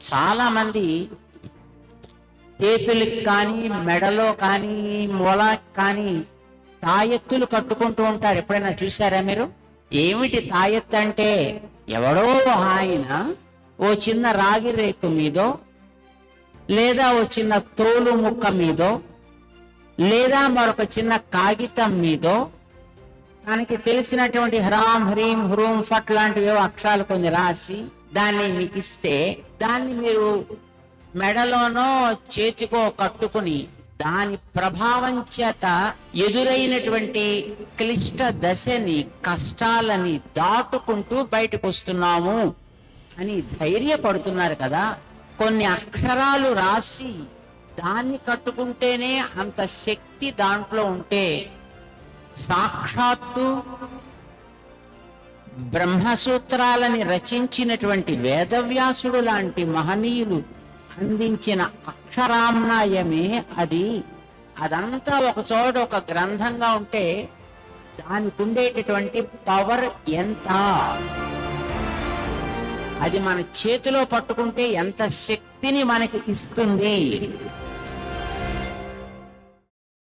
చాలామంది చేతులకు చేతులకి కానీ మెడలో కానీ మొల కానీ తాయెత్తులు కట్టుకుంటూ ఉంటారు. ఎప్పుడైనా చూసారా మీరు? ఏమిటి తాయెత్తు అంటే? ఎవడో ఆయన ఓ చిన్న రాగి రేకు మీదో లేదా ఓ చిన్న తోలు ముక్క మీదో లేదా మరొక చిన్న కాగితం మీదో తనకి తెలిసినటువంటి హ్రాం హ్రీం హ్రూం ఫట్ లాంటివి అక్షరాలు కొన్ని రాసి దాన్ని మీకు ఇస్తే దాన్ని మీరు మెడలోనో చేతికో కట్టుకుని దాని ప్రభావం చేత ఎదురైనటువంటి క్లిష్ట దశని కష్టాలని దాటుకుంటూ బయటకు వస్తున్నాము అని ధైర్యపడుతున్నారు కదా. కొన్ని అక్షరాలు రాసి దాన్ని కట్టుకుంటేనే అంత శక్తి దాంట్లో ఉంటే సాక్షాత్తు బ్రహ్మసూత్రాలని రచించినటువంటి వేదవ్యాసుడు లాంటి మహనీయులు అందించిన అక్షరామ్నాయమే అది. అదంతా ఒక చోట ఒక గ్రంథంగా ఉంటే దానికి ఉండేటటువంటి పవర్ ఎంత? అది మన చేతిలో పట్టుకుంటే ఎంత శక్తిని మనకి ఇస్తుంది?